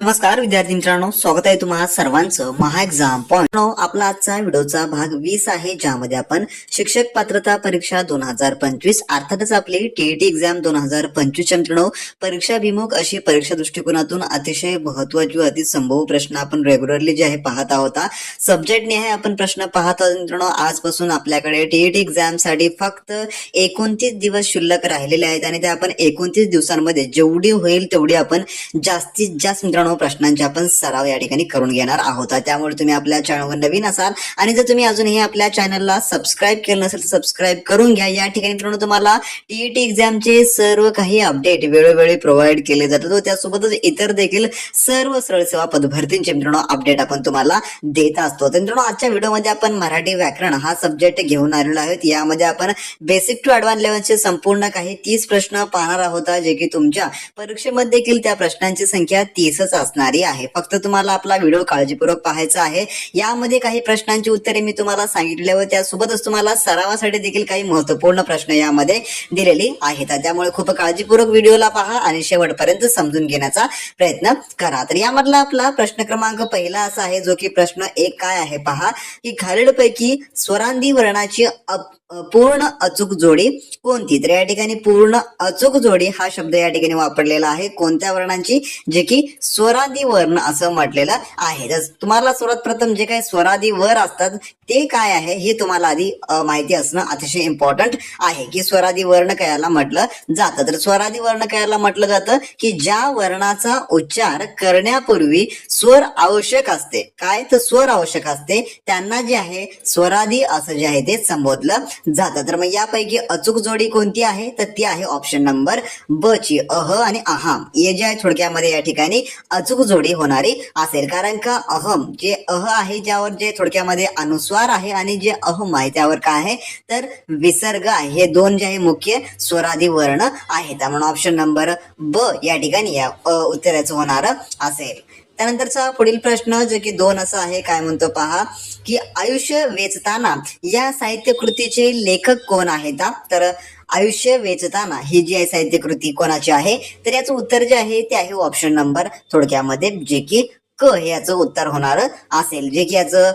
नमस्कार विद्यार्थी मित्रांनो स्वागत आहे तुम्हाला सर्वांचं महा एक्झाम पॉईंट हो, आपला आजचा व्हिडिओचा भाग वीस आहे ज्यामध्ये आपण शिक्षक पात्रता परीक्षा दोन हजार पंचवीस अर्थातच आपली टीईटी एक्झाम दोन हजार पंचवीसच्या मित्रांनो परीक्षाभिमुख अशी परीक्षा दृष्टिकोनातून अतिशय महत्वाची अति संभव प्रश्न आपण रेग्युलरली जे आहे पाहत आहोत. सब्जेक्ट निहाय आपण प्रश्न पाहत आहोत मित्रांनो. आजपासून आपल्याकडे टीईटी एक्झामसाठी फक्त एकोणतीस दिवस शिल्लक राहिलेले आहेत आणि ते आपण एकोणतीस दिवसांमध्ये जेवढी होईल तेवढी आपण जास्तीत जास्त मित्रांनो प्रश्नांचे आपण सराव या ठिकाणी करून घेणार आहोत. त्यामुळे तुम्ही आपल्या चॅनलवर नवीन असाल आणि जर तुम्ही अजूनही आपल्या चॅनलला सबस्क्राईब केलं नसेल तर सबस्क्राईब करून घ्या. या ठिकाणी मित्रांनो तुम्हाला टीईटी एक्झामचे सर्व काही अपडेट वेळोवेळी प्रोव्हाइड केले जातात व त्यासोबतच इतर देखील सर्व सरळ सेवा पदभरतींचे मित्रांनो अपडेट आपण तुम्हाला देत असतो. तर मित्रांनो आजच्या व्हिडिओमध्ये आपण मराठी व्याकरण हा सब्जेक्ट घेऊन आलेलो आहोत. यामध्ये आपण बेसिक टू ऍडव्हान्स लेवलचे संपूर्ण काही तीस प्रश्न पाहणार आहोत जे की तुमच्या परीक्षेमध्ये देखील त्या प्रश्नांची संख्या तीसच असणारी आहे. फक्त तुम्हाला आपला व्हिडिओ काळजीपूर्वक पाहायचा आहे. यामध्ये काही प्रश्नांची उत्तरे मी तुम्हाला सांगितले व त्यासोबतच तुम्हाला सरावासाठी देखील काही महत्त्वपूर्ण प्रश्न यामध्ये दिलेली आहेत. त्यामुळे खूप काळजीपूर्वक व्हिडिओला पहा आणि शेवटपर्यंत समजून घेण्याचा प्रयत्न करा. तर यामधला आपला प्रश्न क्रमांक पहिला असा आहे जो की प्रश्न एक काय आहे? पहा की खालीलपैकी स्वरांदी वर्णाची अप- पूर्ण अचूक जोडी कोणती? तर या ठिकाणी पूर्ण अचूक जोडी हा शब्द या ठिकाणी वापरलेला आहे. कोणत्या वर्णांची? जे की स्वरादी वर्ण असं म्हटलेलं आहे. तर तुम्हाला सर्वात प्रथम जे काही स्वरादी वर असतात ते काय आहे? हे तुम्हाला आधी माहिती असणं अतिशय इम्पॉर्टंट आहे की स्वरादी वर्ण कयाला म्हटलं जातं. तर स्वरादी वर्ण कयाला म्हटलं जातं की ज्या वर्णाचा उच्चार करण्यापूर्वी स्वर आवश्यक असते. काय? तर स्वर आवश्यक असते. त्यांना जे आहे स्वरादी असं जे आहे ते संबोधलं जातात. तर मग यापैकी अचूक जोडी कोणती आहे? तर ती आहे ऑप्शन नंबर ब ची अह आणि अहम. हे जे आहे थोडक्यामध्ये या ठिकाणी अचूक जोडी होणारी असेल. कारण का अहम जे अह आहे ज्यावर जे थोडक्यामध्ये अनुस्वार आहे आणि जे अहम आहे त्यावर काय आहे? तर विसर्ग आहे. हे दोन जे आहे मुख्य स्वरादी वर्ण आहेत. म्हणून ऑप्शन नंबर ब या ठिकाणी या उत्तराचं होणार असेल. त्यानंतरचा पुढील प्रश्न जो की दोन असा आहे काय म्हणतो पहा की आयुष्य वेचताना या साहित्य कृतीचे लेखक कोण आहेत तर आयुष्य वेचताना ही जी आहे साहित्य कृती कोणाची आहे? तर याचं उत्तर जे आहे ते आहे ऑप्शन नंबर थोडक्यामध्ये जे की क हे याचं उत्तर होणार असेल. जे की याचं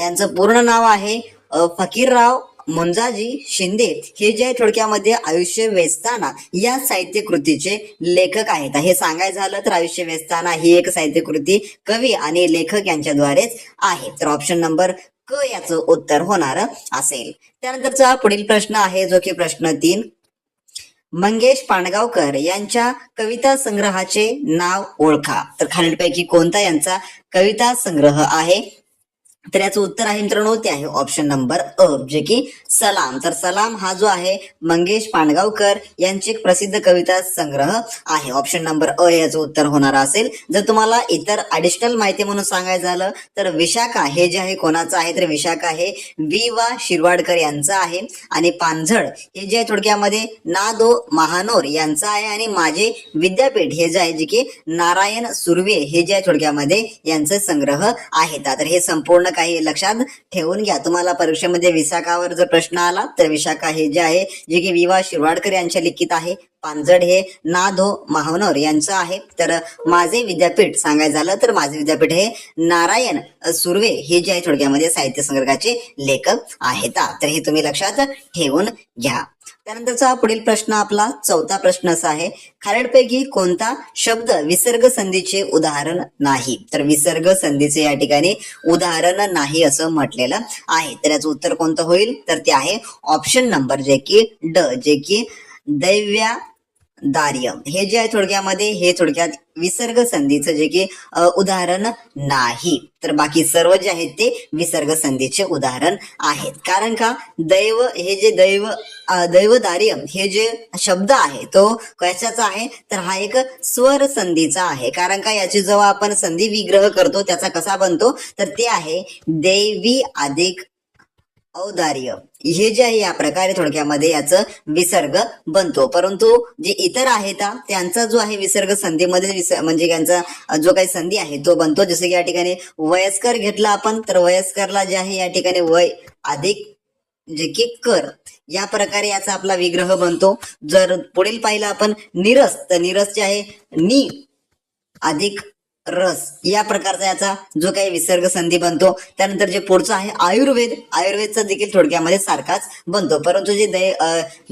यांचं पूर्ण नाव आहे फकीरराव मुंजाजी शिंदे हे जे थोडक्यामध्ये आयुष्य वेचताना या साहित्य कृतीचे लेखक आहेत. हे सांगायचं झालं तर आयुष्य वेचताना ही एक साहित्य कृती कवी आणि लेखक यांच्याद्वारेच आहे. तर ऑप्शन नंबर क याचं उत्तर होणार असेल. त्यानंतरचा पुढील प्रश्न आहे जो की प्रश्न तीन. मंगेश पाणगावकर यांच्या कविता संग्रहाचे नाव ओळखा. तर खालीलपैकी कोणता यांचा कविता संग्रह आहे? तर याचं उत्तर आहे मित्रांनो ते आहे ऑप्शन नंबर अ जे की सलाम. तर सलाम हा जो आहे मंगेश पाणगावकर यांची एक प्रसिद्ध कविता संग्रह आहे. ऑप्शन नंबर अ याचं उत्तर होणार असेल. जर तुम्हाला इतर ऍडिशनल माहिती म्हणून सांगायचं झालं तर विशाखा हे जे आहे कोणाचं आहे? तर विशाखा हे वि वा शिरवाडकर यांचं आहे. आणि पानझड हे जे आहे थोडक्यामध्ये ना दो महानोर यांचं आहे. आणि माझे विद्यापीठ हे जे आहे जे की नारायण सुर्वे हे जे आहे थोडक्यामध्ये यांचं संग्रह आहेत तर हे संपूर्ण काही लक्षात ठेवून घ्या. तुम्हाला परीक्षेमध्ये विशाखावर जर प्रश्न आला तर विशाखा हे जे आहे जे की विवा शिरवाडकर यांच्या लिखित आहे. पानझड हे नाधो महानोर यांचं आहे. तर माझे विद्यापीठ सांगायचं झालं तर माझे विद्यापीठ हे नारायण सुर्वे हे जे आहे थोडक्यामध्ये साहित्य संग्रहाचे लेखक आहेत. तर हे तुम्ही लक्षात ठेवून घ्या. त्यानंतरचा पुढील प्रश्न आपला चौथा प्रश्न असा आहे खालीलपैकी कोणता शब्द विसर्ग संधीचे उदाहरण नाही? तर विसर्ग संधीचे या ठिकाणी उदाहरण नाही असं म्हटलेलं आहे. तर याचं उत्तर कोणतं होईल? तर ते आहे ऑप्शन नंबर जे की ड जे की दैव्या दार्य. हे जे आहे थोडक्यामध्ये हे थोडक्यात विसर्ग संधीचं जे की उदाहरण नाही. तर बाकी सर्व जे आहेत ते विसर्ग संधीचे उदाहरण आहेत. कारण का दैव हे जे दैव दैवदार्य हे जे शब्द आहे तो कशाचा आहे? तर हा एक स्वर संधीचा आहे. कारण का याची जेव्हा आपण संधी विग्रह करतो त्याचा कसा बनतो? तर ते आहे दैवी अधिक औदार्य. हे जे आहे या प्रकारे थोडक्यामध्ये याचं विसर्ग बनतो. परंतु जे इतर आहेत त्यांचा जो आहे विसर्ग संधीमध्ये विस- म्हणजे त्यांचा जो काही संधी आहे तो बनतो. जसं की या ठिकाणी वयस्कर घेतला आपण तर वयस्करला जे आहे या ठिकाणी वय अधिक जे की कर या प्रकारे याचा आपला विग्रह बनतो. जर पुढील पाहिलं आपण निरस तर निरस जे आहे नि अधिक रस. या प्रकारचा याचा जो काही विसर्ग संधी बनतो त्यानंतर जे पुढचं आहे आयुर्वेद आयुर्वेदचा देखील थोडक्यामध्ये सारखाच बनतो. परंतु जे दै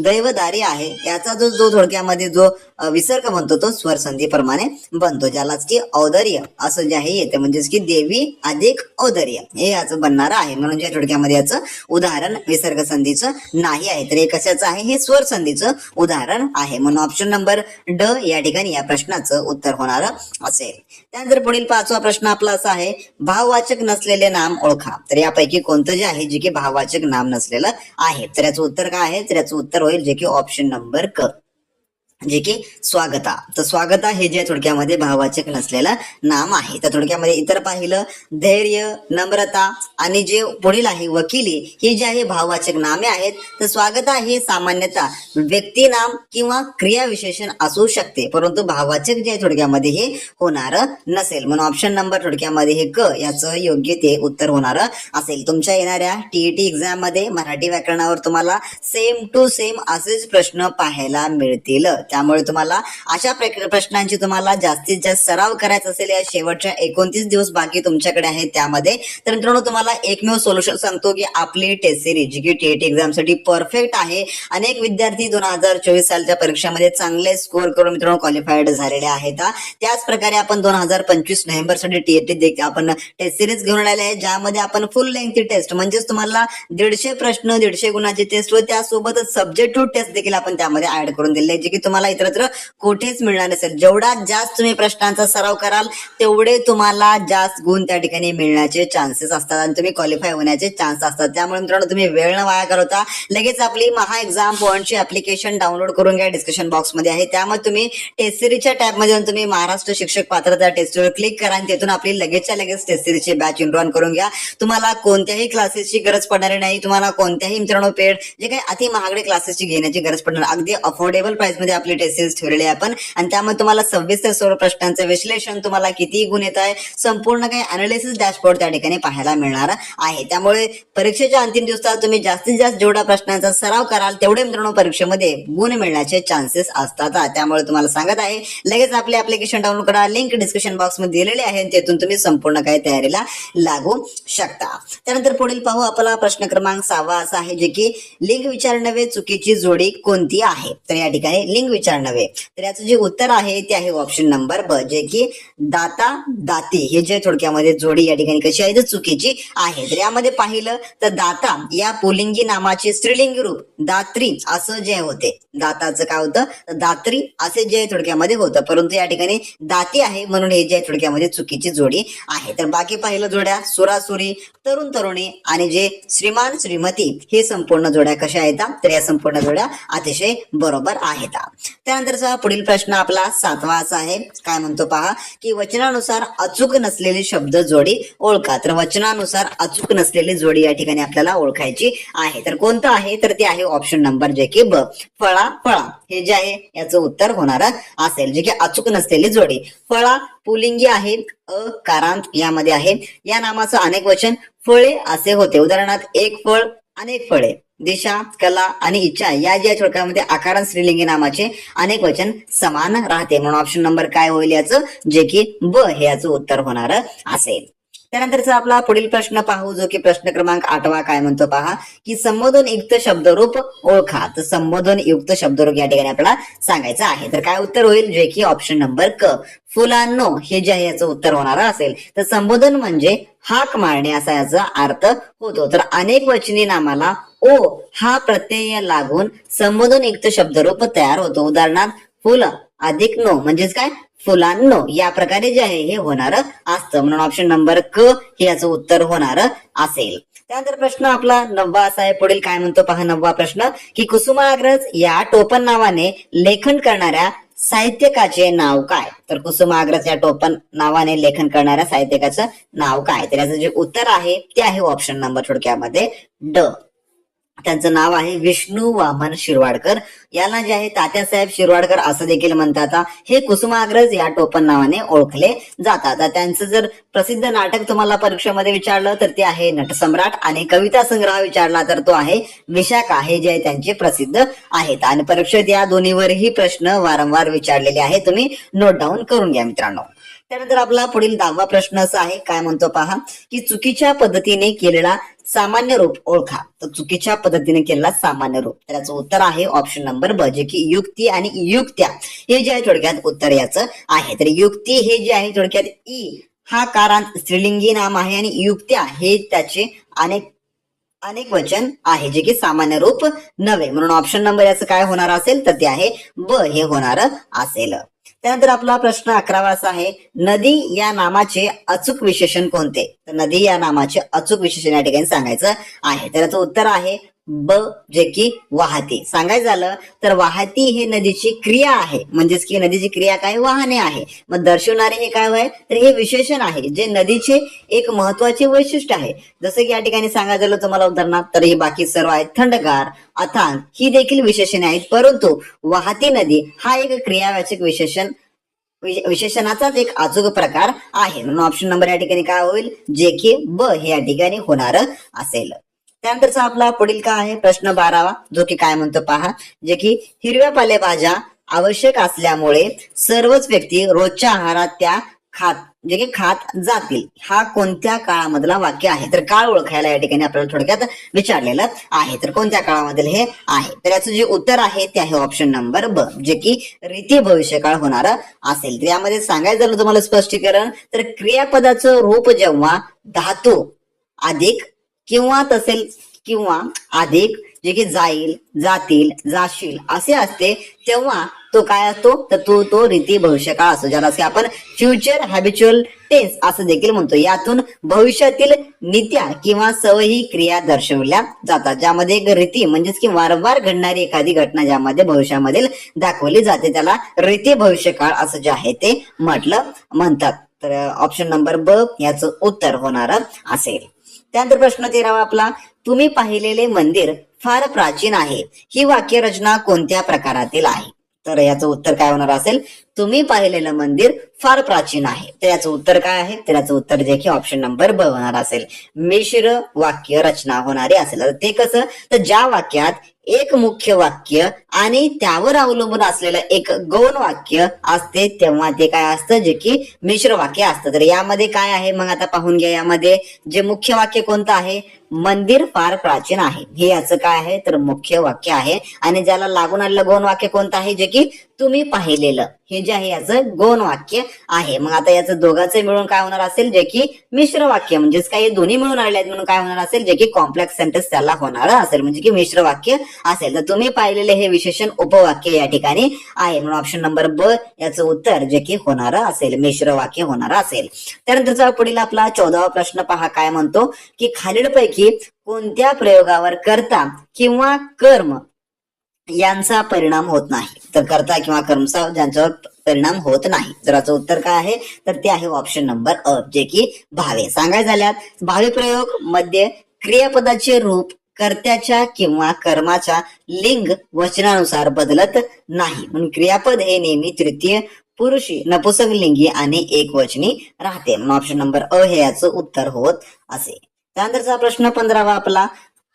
दैवदारी आहे याचा जो जो थोडक्यामध्ये जो विसर्ग बनतो तो स्वर संधीप्रमाणे बनतो ज्यालाच की औदर्य असं जे आहे येतं म्हणजेच की देवी अधिक औदर्य. हे याचं बनणार आहे. म्हणून या थोडक्यामध्ये याचं उदाहरण विसर्ग संधीचं नाही आहे. तर हे कशाचं आहे? हे स्वर संधीचं उदाहरण आहे. म्हणून ऑप्शन नंबर ड या ठिकाणी या प्रश्नाचं उत्तर होणार असेल. त्यानंतर पुढील पाचवा प्रश्न आपला असा आहे भाववाचक नसलेले नाम ओळखा. तर यापैकी कोणतं जे आहे जे की भाववाचक नाम नसलेलं आहे? तर याचं उत्तर काय आहे? तर याचं उत्तर होईल जे की ऑप्शन नंबर क. जे की स्वागता. तर स्वागता हे जे थोडक्यामध्ये भाववाचक नसलेलं नाम आहे. तर थोडक्यामध्ये इतर पाहिलं धैर्य नम्रता आणि जे पुढील आहे वकिली ही जे आहे भाववाचक नामे आहेत. तर स्वागता हे सामान्यतः व्यक्ती नाम किंवा क्रियाविशेषण असू शकते. परंतु भाववाचक जे थोडक्यामध्ये हे होणार नसेल. म्हणून ऑप्शन नंबर थोडक्यामध्ये हे क याचं योग्य ते उत्तर होणार असेल. तुमच्या येणाऱ्या टीईटी एक्झाममध्ये मराठी व्याकरणावर तुम्हाला सेम टू सेम असेच प्रश्न पाहायला मिळतील. त्यामुळे तुम्हाला अशा प्रश्नांची तुम्हाला जास्तीत जास्त सराव करायचा असेल या शेवटच्या एकोणतीस दिवस बाकी तुमच्याकडे आहेत त्यामध्ये. तर मित्रांनो तुम्हाला एकमेव सोल्युशन सांगतो की आपली टेस्ट सिरीज जी की टेट एक्झामसाठी परफेक्ट आहे. अनेक विद्यार्थी दोन हजार चोवीस सालच्या परीक्षामध्ये चांगले स्कोअर करून मित्रांनो क्वालिफाईड झालेले आहेत. त्याच प्रकारे आपण दोन हजार पंचवीस नोव्हेंबरसाठी टीएटी आपण टेस्ट सिरीज घेऊन आलेले आहे ज्यामध्ये आपण फुल लेंथी टेस्ट म्हणजेच तुम्हाला दीडशे प्रश्न दीडशे गुणाची टेस्ट व त्यासोबतच सब्जेक्टिव्ह टेस्ट देखील आपण त्यामध्ये ऍड करून दिले आहे जे की तुम्हाला इतरत्र कुठेच मिळणार नसेल. जेवढा जास्त तुम्ही प्रश्नांचा सराव कराल तेवढे तुम्हाला जास्त गुण त्या ठिकाणी मिळण्याचे चान्सेस असतात आणि तुम्ही क्वालिफाय होण्याचे चान्स असतात. त्यामुळे मित्रांनो तुम्ही वेळ न वाया करता लगेच आपली महा एक्झाम पॉईंटची ऍप्लिकेशन डाउनलोड करून घ्या. डिस्कशन बॉक्समध्ये आहे. त्यामध्ये तुम्ही टेस्ट सिरीजच्या टॅबमध्ये जाऊन तुम्ही महाराष्ट्र शिक्षक पात्रता टेस्टवर क्लिक करा आणि तिथून आपली लगेचच्या लगेच टेस्ट सिरीजची बॅच इनरॉन करून घ्या. तुम्हाला कोणत्याही क्लासेसची गरज पडणार नाही. तुम्हाला कोणत्याही मित्रांनो पेड जे काही अति महागडे क्लासेसची घेण्याची गरज पडणार. अगदी अफोर्डेबल प्राइसमध्ये आपले टेसेस ठेवलेले आपण. आणि त्यामध्ये तुम्हाला सविस्तर सर्व प्रश्नांचं विश्लेषण तुम्हाला किती गुण येत आहे संपूर्ण काही अनालिसिस डॅशबोर्ड त्या ठिकाणी पाहायला मिळणार आहे. त्यामुळे परीक्षेच्या अंतिम दिवसात तुम्ही जास्तीत जास्त जेवढा प्रश्नांचा सराव कराल तेवढे मित्रांनो परीक्षेमध्ये गुण मिळण्याचे चान्सेस असतात. त्यामुळे तुम्हाला सांगत आहे लगेच आपले ऍप्लिकेशन डाऊनलोड करा. लिंक डिस्क्रिप्शन बॉक्समध्ये दिलेली आहे तेथून तुम्ही संपूर्ण काही तयारीला लागू शकता. त्यानंतर पुढील पाहू आपला प्रश्न क्रमांक सहावा असा आहे जे की लिंग विचार नव्हे चुकीची जोडी कोणती आहे? तर या ठिकाणी लिंग विचार नव्हे. तर याचं जे उत्तर आहे ते आहे ऑप्शन नंबर ब जे की दाता दाती. हे जे थोडक्यामध्ये जोडी या ठिकाणी कशी आहे तर चुकीची आहे. तर यामध्ये पाहिलं तर दाता या पुलिंगी नामाचे स्त्रीलिंगी रूप दात्री असं जे होते. दाताचं काय होतं? तर दात्री असे जे थोडक्यामध्ये होतं. परंतु या ठिकाणी दाती आहे म्हणून हे जे थोडक्यामध्ये चुकीची जोडी आहे. तर बाकी पाहिलं जोड्या सुरासुरी तरुण तरुणी आणि जे श्रीमान श्रीमती हे संपूर्ण जोड्या कशा आहेत? तर या संपूर्ण जोड्या अतिशय बरोबर आहेत. त्यानंतरचा पुढील प्रश्न आपला सातवाचा आहे. काय म्हणतो पहा की वचनानुसार अचूक नसलेली शब्द जोडी ओळखा. तर वचनानुसार अचूक नसलेली जोडी या ठिकाणी आपल्याला ओळखायची आहे. तर कोणतं आहे? तर ते आहे ऑप्शन नंबर जे की ब फळा फळा. हे जे आहे याचं उत्तर होणार असेल. जे की अचूक नसलेली जोडी. फळा पुलिंगी आहे अकारांत यामध्ये आहे. या नामाचं अनेक वचन फळे असे होते. उदाहरणार्थ एक फळ अनेक फळे. दिशा कला आणि इच्छा या ज्या छोडकामध्ये आकारण स्त्रीलिंगी नामाचे अनेक वचन समान राहते. म्हणून ऑप्शन नंबर काय होईल याचं? जे की ब हे याचं उत्तर होणार असेल. त्यानंतरचा आपला पुढील प्रश्न पाहू जो की प्रश्न क्रमांक आठवा काय म्हणतो पहा की संबोधन युक्त शब्दरूप ओळखा. तर संबोधन युक्त शब्दरूप या ठिकाणी आपल्याला सांगायचं आहे. तर काय उत्तर होईल? जे की ऑप्शन नंबर क. फुलांनो हे जे आहे याचं उत्तर होणार असेल. तर संबोधन म्हणजे हाक मारणे असा याचा अर्थ होतो. तर अनेक वचनी नामाला ओ हा प्रत्यय लागून संबोधन युक्त शब्दरूप तयार होतो. उदाहरणार्थ फुल अधिक नो म्हणजेच काय? फुलांनो या प्रकारे जे आहे हे होणार असतं. म्हणून ऑप्शन नंबर क हे याचं उत्तर होणार असेल. त्यानंतर प्रश्न आपला नववा असा आहे. पुढील काय म्हणतो पहा नववा प्रश्न की कुसुमाग्रज या टोपण नावाने लेखन करणाऱ्या साहित्यकाचे नाव काय? तर कुसुमाग्रज या टोपण नावाने लेखन करणाऱ्या साहित्यकाचं नाव काय? तर याचं जे उत्तर आहे ते आहे ऑप्शन नंबर थोडक्यामध्ये ड. त्यांचं नाव आहे विष्णू वामन शिरवाडकर. याला जे आहे तात्यासाहेब शिरवाडकर असं देखील म्हणतात. हे कुसुमाग्रज या टोपण नावाने ओळखले जातात. त्यांचं जर प्रसिद्ध नाटक तुम्हाला परीक्षेमध्ये विचारलं तर ते आहे नटसम्राट आणि कविता संग्रह विचारला तर तो आहे विशाखा. हे जे आहे त्यांचे प्रसिद्ध आहेत. आणि परीक्षेत या दोन्हीवरही प्रश्न वारंवार विचारलेले आहे तुम्ही नोट डाऊन करून घ्या मित्रांनो. त्यानंतर आपला पुढील दहावा प्रश्न असा आहे काय म्हणतो पहा की चुकीच्या पद्धतीने केलेला सामान्य रूप ओळखा. तर चुकीच्या पद्धतीने केलेला सामान्य रूप. तर याचं उत्तर आहे ऑप्शन नंबर ब जे की युक्ती आणि युक्त्या हे जे आहे थोडक्यात उत्तर याचं आहे. तर युक्ती हे जे आहे थोडक्यात ई हा कारांत स्त्रीलिंगी नाम आहे आणि युक्त्या हे त्याचे अनेक अनेक वचन आहे जे की सामान्य रूप नव्हे. म्हणून ऑप्शन नंबर याचं काय होणार असेल? तर ते आहे ब हे होणार असेल. त्यानंतर आपला प्रश्न अकरावा असा आहे नदी या नामाचे अचूक विशेषण कोणते? तर नदी या नामाचे अचूक विशेषण या ठिकाणी सांगायचं आहे. तर याचं उत्तर आहे ब जे की वाहती. सांगायचं झालं तर वाहती हे नदीची क्रिया आहे. म्हणजेच की नदीची क्रिया काय? वाहने आहे. मग दर्शवणारे हे काय आहे तर हे विशेषण आहे. जे नदीचे एक महत्त्वाचे वैशिष्ट्य आहे. जसं की या ठिकाणी सांगायचं झालं तुम्हाला उदाहरणार्थ तर हे बाकी सर्व आहेत. थंडगार अथांग ही देखील विशेषणे आहेत. परंतु वाहती नदी हा एक क्रियावाचक विशेषण विशेषणाचाच एक अचूक प्रकार आहे. म्हणून ऑप्शन नंबर या ठिकाणी काय होईल? जे की ब हे या ठिकाणी होणार असेल. त्यानंतरचा आपला पुढील काय आहे? प्रश्न बारावा जो की काय म्हणतो पहा जे की हिरव्या पालेभाज्या आवश्यक असल्यामुळे सर्वच व्यक्ती रोजच्या आहारात त्या खात जे की खात जातील. हा कोणत्या काळामधला वाक्य आहे? तर काळ ओळखायला या ठिकाणी आपल्याला थोडक्यात विचारलेलं आहे. तर कोणत्या काळामधील हे आहे? तर याचं जे उत्तर आहे ते आहे ऑप्शन नंबर ब जे की रीती भविष्यकाळ होणार असेल. तर यामध्ये सांगायचं झालं तुम्हाला स्पष्टीकरण तर क्रियापदाचं रूप जेव्हा धातू अधिक किंवा तसेल किंवा अधिक जे की जाईल जातील जाशील असे असते तेव्हा तो काय असतो? तर तो तो रीती भविष्यकाळ असतो. ज्याला की आपण फ्युचर हॅबिच्युअल टेन्स असं देखील म्हणतो. यातून भविष्यातील नित्या किंवा सवयी क्रिया दर्शवल्या जातात. ज्यामध्ये एक रीती म्हणजेच की वारंवार घडणारी एखादी घटना ज्यामध्ये भविष्यामधील दाखवली जाते त्याला रीती भविष्यकाळ असं जे आहे ते म्हटलं म्हणतात. तर ऑप्शन नंबर ब याचं उत्तर होणार असेल. त्यानंतर प्रश्न तेरावा आपला तुम्ही पाहिलेले मंदिर फार प्राचीन आहे. ही वाक्यरचना कोणत्या प्रकारातील आहे? तर याचं उत्तर काय होणार असेल? तुम्ही पाहिलेलं मंदिर फार प्राचीन आहे. तर याचं उत्तर काय आहे? तर याचं उत्तर देखील ऑप्शन नंबर ब होणार असेल. मिश्र वाक्य रचना होणारी असेल. ते कसं? तर ज्या वाक्यात एक मुख्य वाक्य आणि त्यावर अवलंबून असलेलं एक गौण वाक्य असते तेव्हा ते काय असतं? जे की मिश्र वाक्य असतं. तर यामध्ये काय आहे? मग आता पाहून घ्या यामध्ये. जे मुख्य वाक्य कोणतं आहे? मंदिर फार प्राचीन आहे. हे याचं काय आहे? तर मुख्य वाक्य आहे. आणि ज्याला लागून आलेलं गौण वाक्य कोणतं आहे? जे की तुम्ही पाहिलेलं. हे जे आहे याचं गौण वाक्य आहे. मग आता याचं दोघांचं मिळून काय होणार असेल? जे की मिश्र वाक्य. म्हणजेच काय हे दोन्ही मिळून आलेले आहेत म्हणून काय होणार असेल? जे की कॉम्प्लेक्स सेंटेन्स त्याला होणार असेल. म्हणजे की मिश्र वाक्य असेल. तर तुम्ही पाहिलेले हे विशेषण उपवाक्य या ठिकाणी आहे. म्हणून ऑप्शन नंबर ब याचं उत्तर जे की होणार असेल. मिश्र वाक्य होणार असेल. त्यानंतरचा पुढील आपला चौदावा प्रश्न पहा. काय म्हणतो? की खालीलपैकी कोणत्या प्रयोगावर कर्ता किंवा कर्म यांचा परिणाम होत नाही. तर कर्ता किंवा कर्मचा ज्यांच्यावर परिणाम होत नाही. तर याचं उत्तर काय आहे? तर ते आहे ऑप्शन नंबर अ जे की भावे. सांगायचं झाल्यात भावे प्रयोगमध्ये क्रियापदाचे रूप कर्त्याच्या किंवा कर्माच्या लिंग वचनानुसार बदलत नाही. म्हणून क्रियापद हे नेहमी तृतीय पुरुषी नपुसक लिंगी आणि एक वचनी राहते. म्हणून ऑप्शन नंबर अ हे याचं उत्तर होत असे. त्यानंतरचा प्रश्न पंधरावा आपला.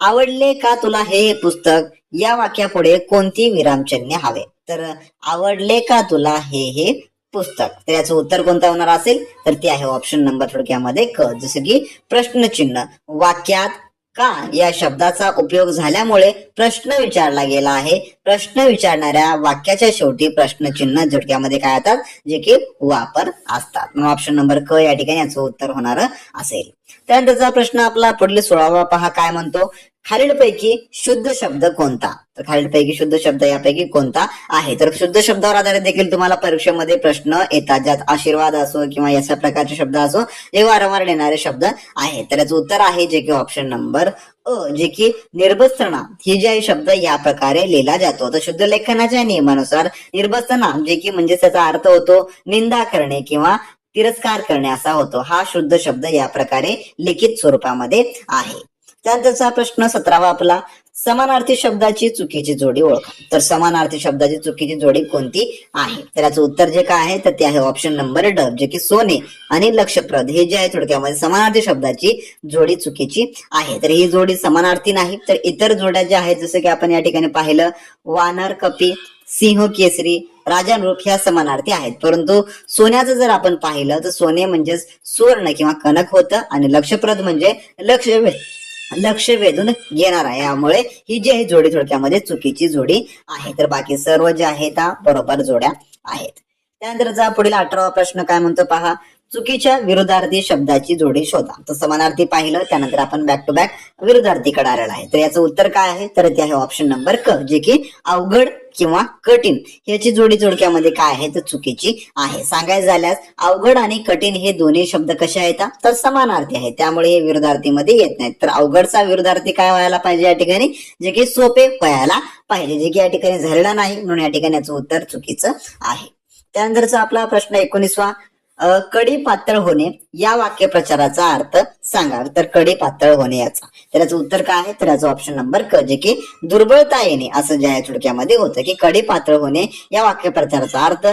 आवडले का तुला हे पुस्तक? या वाक्यापुढे कोणती विरामचिन्हे हवे? तर आवडले का तुला हे हे पुस्तक? तर याचं उत्तर कोणतं होणार असेल? तर ते आहे ऑप्शन नंबर थोडक्यामध्ये क. जसं की प्रश्नचिन्ह. वाक्यात का या शब्दाचा उपयोग झाल्यामुळे प्रश्न विचारला गेला आहे? प्रश्न विचारणाऱ्या वाक्याच्या शेवटी प्रश्नचिन्ह झटक्यामध्ये काय येतात? जे की वापर असतात. ऑप्शन नंबर क या ठिकाणी याचं उत्तर होणार असेल. त्यानंतरचा प्रश्न आपला पुढील सोळावा पहा. काय म्हणतो? खालीलपैकी शुद्ध शब्द कोणता? तर खालीलपैकी शुद्ध शब्द यापैकी कोणता आहे? तर शुद्ध शब्दावर आधारित देखील तुम्हाला परीक्षेमध्ये प्रश्न येतात ज्यात आशीर्वाद असो किंवा याच्या प्रकारचे शब्द असो हे वारंवार येणारे शब्द आहेत. तर याचं उत्तर आहे जे की ऑप्शन नंबर अ जे की निर्बस्थना ही जे आहे शब्द या प्रकारे लिहिला जातो. तर शुद्ध लेखनाच्या नियमानुसार निर्बस्थना जे की म्हणजे त्याचा अर्थ होतो निंदा करणे किंवा तिरस्कार करणे असा होतो. हा शुद्ध शब्द या प्रकारे लिखित स्वरूपामध्ये आहे. त्यानंतरचा प्रश्न सतरावा आपला समानार्थी शब्दाची चुकीची जोडी ओळख. तर समानार्थी शब्दाची चुकीची जोडी कोणती आहे? तर याचं उत्तर जे काय आहे तर ते आहे ऑप्शन नंबर ड जे की सोने आणि लक्षप्रद. हे जे आहे थोडक्यामध्ये समानार्थी शब्दाची जोडी चुकीची आहे. तर ही जोडी समानार्थी नाही तर इतर जोड्या ज्या आहेत जसं की आपण या ठिकाणी पाहिलं वानर कपी सिंह केसरी राजानरूप ह्या समानार्थी आहेत. परंतु सोन्याचं जर आपण पाहिलं तर सोने म्हणजेच सुवर्ण किंवा कनक होतं आणि लक्षप्रद म्हणजे लक्ष लक्ष वेधून घेणार आहे. यामुळे ही जी आहे जोडी थोडक्यामध्ये चुकीची जोडी आहे. तर बाकी सर्व जे आहेत त्या बरोबर जोड्या आहेत. त्यानंतरचा पुढील अठरावा प्रश्न काय म्हणतो पहा. चुकीच्या विरुद्धार्थी शब्दाची जोडी शोधा. तर समानार्थी पाहिलं त्यानंतर आपण बॅक टू बॅक विरोधार्थीकडे आलेला आहे. तर याचं उत्तर काय आहे? तर ते आहे ऑप्शन नंबर क जे की अवघड किंवा कठीण. याची जोडी जोडक्यामध्ये काय आहे? तर चुकीची आहे. सांगायचं झाल्यास अवघड आणि कठीण हे दोन्ही शब्द कसे येतात तर समानार्थी आहेत. त्यामुळे हे विरुद्धार्थीमध्ये येत नाहीत. तर अवघडचा विरुद्धार्थी काय व्हायला पाहिजे या ठिकाणी? जे की सोपे व्हायला पाहिजे. जे की या ठिकाणी झालेला नाही म्हणून या ठिकाणी याचं उत्तर चुकीचं आहे. त्यानंतरचा आपला प्रश्न एकोणीसवा. कडी पातळ होणे या वाक्यप्रचाराचा अर्थ सांगा. तर कडी पातळ होणे याचा. तर याचं उत्तर काय आहे? तर याचं ऑप्शन नंबर क जे की दुर्बळता येणे असं ज्या या चुडक्यामध्ये होतं की कडी पातळ होणे या वाक्यप्रचाराचा अर्थ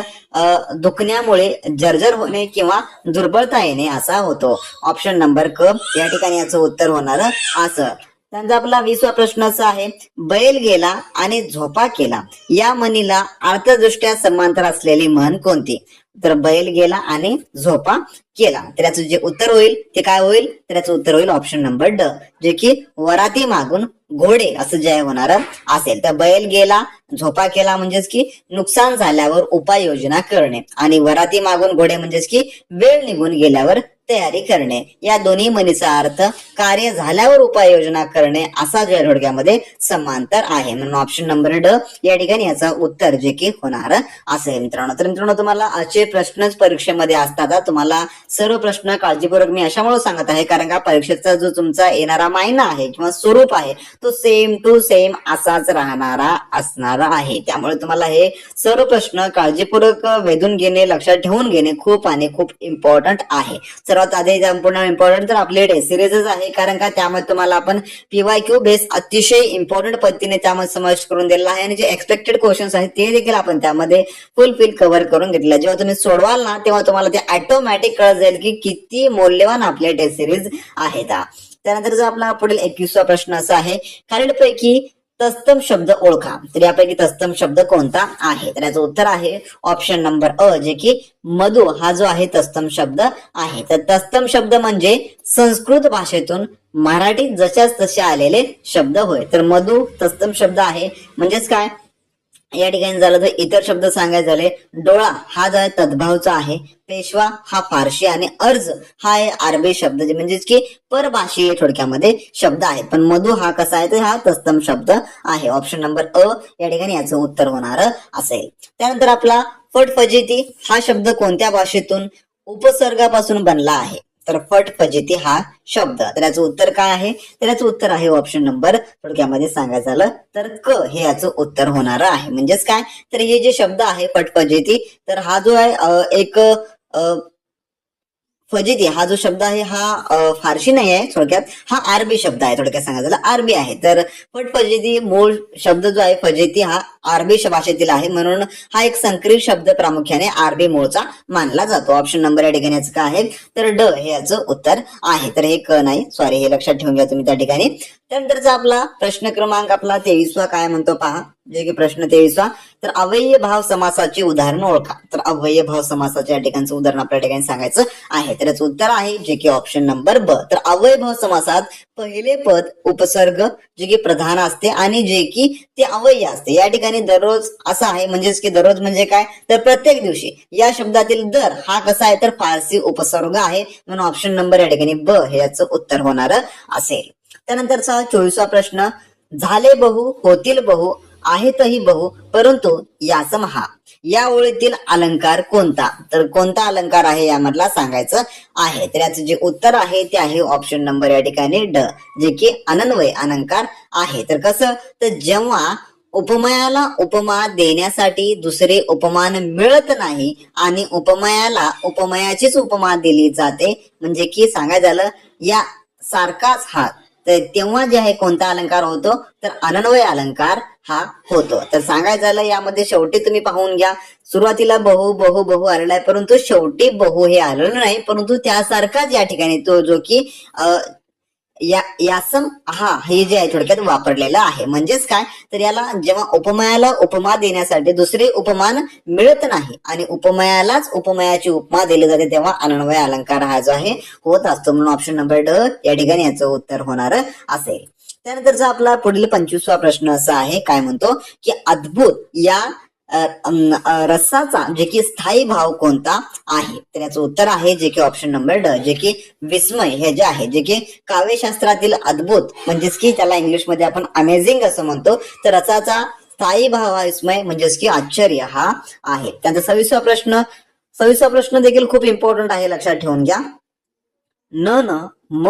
दुखण्यामुळे जर्जर होणे किंवा दुर्बळता येणे असा होतो. ऑप्शन नंबर क या ठिकाणी याचं उत्तर होणार असं. त्यांचा आपला वीसवा प्रश्न असा आहे. बैल गेला आणि झोपा केला. या म्हणीला अर्थदृष्ट्या समांतर असलेली म्हण कोणती? तर बैल गेला आणि झोपा केला. तर याचं जे उत्तर होईल ते काय होईल? तर याचं उत्तर होईल ऑप्शन नंबर ड जे की वराती मागून घोडे असं जे आहे होणार असेल. तर बैल गेला झोपा केला म्हणजेच की नुकसान झाल्यावर उपाययोजना करणे. आणि वराती मागून घोडे म्हणजेच की वेळ निघून गेल्यावर तयारी करणे. या दोन्ही म्हणीचा अर्थ कार्य झाल्यावर उपाययोजना करणे असा जो या थोडक्यामध्ये समांतर आहे. म्हणून ऑप्शन नंबर ड या ठिकाणी याचा उत्तर जे की होणार असेल. मित्रांनो तर मित्रांनो तुम्हाला असे प्रश्नच परीक्षेमध्ये असतात. तुम्हाला सर्व प्रश्न काळजीपूर्वक मी अशामुळे सांगत आहे कारण का परीक्षेचा जो तुमचा येणारा मायना आहे किंवा स्वरूप आहे तो सेम टू सेम असाच राहणारा असणारा आहे. त्यामुळे तुम्हाला हे सर्व प्रश्न काळजीपूर्वक वेधून घेणे लक्षात ठेवून घेणे खूप आणि खूप इम्पॉर्टंट आहे. सर्वात आधी संपूर्ण इम्पॉर्टंट तर आपली डे सिरीजच आहे. कारण का त्यामध्ये तुम्हाला आपण पीवाय क्यू बेस अतिशय इम्पॉर्टंट पद्धतीने त्यामध्ये समावेश करून दिलेला आहे. आणि जे एक्सपेक्टेड क्वेश्चन्स आहेत ते देखील आपण त्यामध्ये फुलफिल कव्हर करून घेतले जेव्हा तुम्ही सोडवाल ना तेव्हा तुम्हाला ते ऑटोमॅटिक कळत जाईल की किती मौल्यवान आपले टेस्ट सिरीज आहेत. त्यानंतर जो आपला पुढील एकवीसवा प्रश्न असा आहे खालीलपैकी तस्तम शब्द ओळखा. तर यापैकी तस्तम शब्द कोणता आहे? तर याचं उत्तर आहे ऑप्शन नंबर अ जे की मधु. हा जो आहे तस्तम शब्द आहे. तर तस्तम शब्द म्हणजे संस्कृत भाषेतून मराठीत जशाच तसे आलेले शब्द होय. तर मधु तस्तम शब्द आहे. म्हणजेच काय? या ठिकाणी झालं तर इतर शब्द सांगायचे झाले. डोळा हा जो आहे तद्भावचा आहे. पेशवा हा फारशी आणि अर्ज हा आहे अरबी शब्द म्हणजेच की परभाषीय थोडक्यामध्ये शब्द आहेत पण मधु हा कसा आहे? तर हा तस्तम शब्द आहे. ऑप्शन नंबर अ या ठिकाणी याचं उत्तर होणार असेल. त्यानंतर आपला फटफजिती हा शब्द कोणत्या भाषेतून उपसर्गापासून बनला आहे? तर फट फजिती हा शब्द. तर याचं उत्तर काय आहे? तर याचं उत्तर आहे ऑप्शन नंबर थोडक्यामध्ये सांगायचं झालं तर क हे याचं उत्तर होणार आहे. म्हणजेच काय? तर हे जे शब्द आहे फट फजिती तर हा जो आहे एक अ, फजिती हा जो शब्द आहे हा फारशी नाही आहे थोडक्यात. हा आरबी शब्द आहे थोडक्यात सांगायचं आरबी आहे. तर फट फजिती मूळ शब्द जो आहे फजिती हा आरबी भाषेतील आहे. म्हणून हा एक संक्रिय शब्द प्रामुख्याने आरबी मूळचा मानला जातो. ऑप्शन नंबर या ठिकाणी याचं काय आहे? तर ड हे याचं उत्तर आहे. तर हे क नाही सॉरी हे लक्षात ठेवून घ्या तुम्ही त्या ठिकाणी. त्यानंतरचा आपला प्रश्न क्रमांक आपला तेवीसवा काय म्हणतो पहा? जे की प्रश्न तेवीसवा तर अवय्य भाव समासाची उदाहरण ओळखा. तर अवय्य भाव समासाच्या या ठिकाणचं उदाहरण आपल्या ठिकाणी सांगायचं आहे. तर याचं उत्तर आहे जे की ऑप्शन नंबर ब तर अवयय भाव समासात पहिले पद उपसर्ग जे की प्रधान असते आणि जे की ते अवय्य असते. या ठिकाणी दररोज असं आहे म्हणजेच की दररोज म्हणजे काय? तर प्रत्येक दिवशी या शब्दातील दर हा कसा आहे? तर फारसी उपसर्ग आहे. म्हणून ऑप्शन नंबर या ठिकाणी ब हे याचं उत्तर होणार असेल. त्यानंतरचा चोवीसवा प्रश्न झाले बहु होतील बहु आहेतही बहु परंतु यासमहा या ओळीतील अलंकार कोणता? तर कोणता अलंकार आहे यामधला सांगायचं आहे. तर याचं जे उत्तर आहे ते आहे ऑप्शन नंबर या ठिकाणी ड जे की अनन्वय अलंकार आहे. तर कसं? तर जेव्हा उपमयाला उपमा देण्यासाठी दुसरे उपमान मिळत नाही आणि उपमयाला उपमयाचीच उपमा दिली जाते म्हणजे की सांगायचं झालं या सारखाच हा तर तेव्हा जे आहे कोणता अलंकार होतो? तर अनन्वय अलंकार हा होतो. तर सांगायचं झालं यामध्ये शेवटी तुम्ही पाहून घ्या. सुरुवातीला बहु बहु बहु आलेला आहे परंतु शेवटी बहु हे आलेलं नाही. परंतु त्यासारखाच या ठिकाणी तो जो की या यासम हा हे जे आहे थोडक्यात वापरलेलं आहे. म्हणजेच काय? तर याला जेव्हा उपमयाला उपमा देण्यासाठी दुसरे उपमान मिळत नाही आणि उपमयालाच उपमयाची उपमा दिली जाते तेव्हा अनन्वय अलंकार हा जो आहे होत असतो. म्हणून ऑप्शन नंबर ड या ठिकाणी याचं उत्तर होणार असेल. त्यानंतरचा आपला पुढील पंचवीसवा प्रश्न असा आहे काय म्हणतो? की अद्भुत या रस्साचा रसाचा जे की स्थायी भाव कोणता आहे? तर याचं उत्तर आहे जे की ऑप्शन नंबर ड जे की विस्मय हे जे आहे जे की काव्यशास्त्रातील अद्भुत म्हणजेच की त्याला इंग्लिशमध्ये आपण अमेझिंग असं म्हणतो. तर रसाचा स्थायी भाव हा विस्मय म्हणजेच की आश्चर्य हा आहे. त्यांचा सविस्वा प्रश्न सविस्वा प्रश्न देखील खूप इम्पॉर्टंट आहे लक्षात ठेवून घ्या. न न म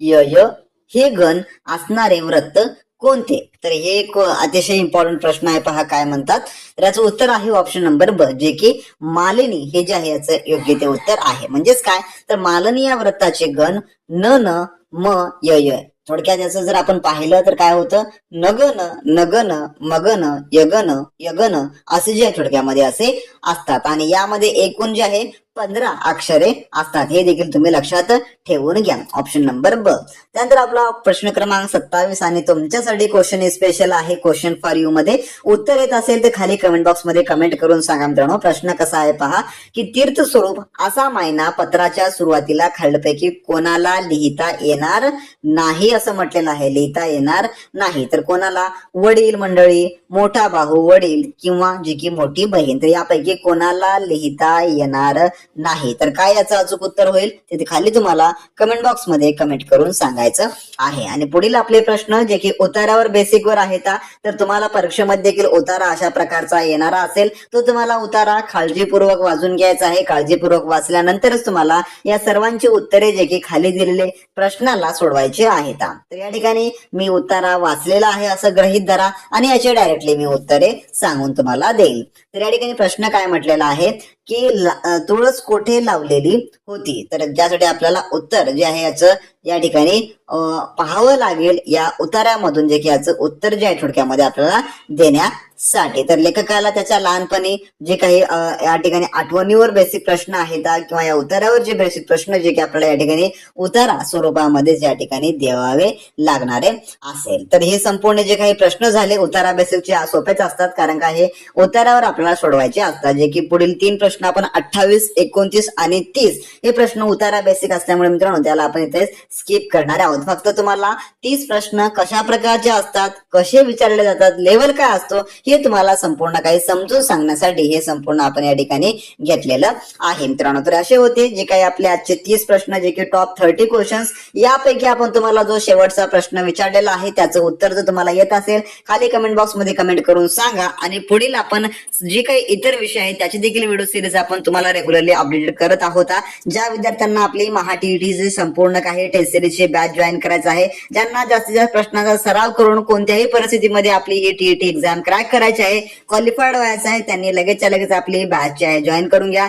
य य हे गण असणारे व्रत कोणते? तर हे एक अतिशय इम्पॉर्टंट प्रश्न आहे पहा काय म्हणतात. तर याचं उत्तर आहे ऑप्शन नंबर ब जे की मालिनी हे जे आहे याचं योग्य ते उत्तर आहे. म्हणजेच काय? तर मालिनी या व्रताचे गण न न म य य. थोडक्यात याचं जर आपण पाहिलं तर काय होतं? नगन नगन मगन यगन यगन असे जे आहे थोडक्यामध्ये असे असतात. आणि यामध्ये एकूण जे आहे पंधरा अक्षरे असतात. हे देखील तुम्ही लक्षात ठेवून घ्या. ऑप्शन नंबर ब त्यानंतर आपला प्रश्न क्रमांक सत्तावीस आणि तुमच्यासाठी क्वेश्चन स्पेशल आहे. क्वेश्चन फॉर यू मध्ये उत्तर येत असेल तर खाली कमेंट बॉक्समध्ये कमेंट करून सांगा मित्रांनो. प्रश्न कसा आहे पहा. की तीर्थ स्वरूप असा मायना पत्राच्या सुरुवातीला खालपैकी कोणाला लिहिता येणार नाही असं म्हटलेलं आहे. लिहिता येणार नाही. तर कोणाला? वडील मंडळी मोठा भाऊ वडील किंवा जी की मोठी बहीण तर यापैकी कोणाला लिहिता येणार नाही. तर काय याचं अचूक उत्तर होईल? तिथे खाली तुम्हाला कमेंट बॉक्समध्ये कमेंट करून सांगायचं आहे. आणि पुढील आपले प्रश्न जे की उतारावर बेसिक वर आहेत तर तुम्हाला परीक्षेमध्ये देखील उतारा अशा प्रकारचा येणारा असेल. तो तुम्हाला उतारा काळजीपूर्वक वाजून घ्यायचा आहे. काळजीपूर्वक वाचल्यानंतरच तुम्हाला या सर्वांची उत्तरे जे की खाली दिलेले प्रश्नाला सोडवायचे आहेत. तर या ठिकाणी मी उतारा वाचलेला आहे असं गृहीत धरा. आणि याचे डायरेक्ट डायरेक्टली मी उत्तरे सांगून तुम्हाला देईल तर या ठिकाणी प्रश्न काय म्हटलेला आहे की तुळस कोठे लावलेली होती? तर ज्यासाठी आपल्याला उत्तर जे आहे याचं या ठिकाणी पाहावं लागेल या उतारामधून जे की याचं उत्तर जे आहे थोडक्यामध्ये आपल्याला देण्यासाठी. तर लेखकाला त्याच्या लहानपणी जे काही या ठिकाणी आठवणीवर बेसिक प्रश्न आहेत किंवा या उतारावर जे बेसिक प्रश्न जे की आपल्याला या ठिकाणी उतारा स्वरूपामध्ये या ठिकाणी देवावे लागणारे असेल. तर हे संपूर्ण जे काही प्रश्न झाले उतारा बेसिकचे सोपेच असतात कारण का हे उतारावर आपल्याला सोडवायचे असतात. जे की पुढील तीन प्रश्न आपण अठ्ठावीस एकोणतीस आणि तीस हे प्रश्न उतारा बेसिक असल्यामुळे मित्रांनो त्याला आपण इथे स्किप करणार आहोत. फक्त तुम्हाला तीस प्रश्न कशा प्रकारचे असतात कसे विचारले जातात लेवल काय असतो हे तुम्हाला संपूर्ण काही समजून सांगण्यासाठी हे संपूर्ण आपण या ठिकाणी घेतलेलं आहे. मित्रांनो तर असे होते जे काही आपले आजचे तीस प्रश्न जे की टॉप थर्टी क्वेश्चन्स यापैकी आपण तुम्हाला जो शेवटचा प्रश्न विचारलेला आहे त्याचं उत्तर जर तुम्हाला येत असेल खाली कमेंट बॉक्समध्ये कमेंट करून सांगा आणि पुढील आपण जे काही इतर विषय आहेत त्याची देखील व्हिडिओ सिरीज आपण तुम्हाला रेग्युलरली अपडेट करत आहोत. ज्या विद्यार्थ्यांना आपली महा संपूर्ण काही टेस्ट बॅच जॉईन करायचं आहे. ज्यांना जास्तीत जास्त प्रश्नाचा सराव करून कोणत्याही परिस्थितीमध्ये आपली ही टीईटी एक्झाम क्रॅक करायची आहे क्वालिफाईड व्हायचं आहे त्यांनी लगेचच्या लगेच आपली बॅच आहे जॉईन करून घ्या.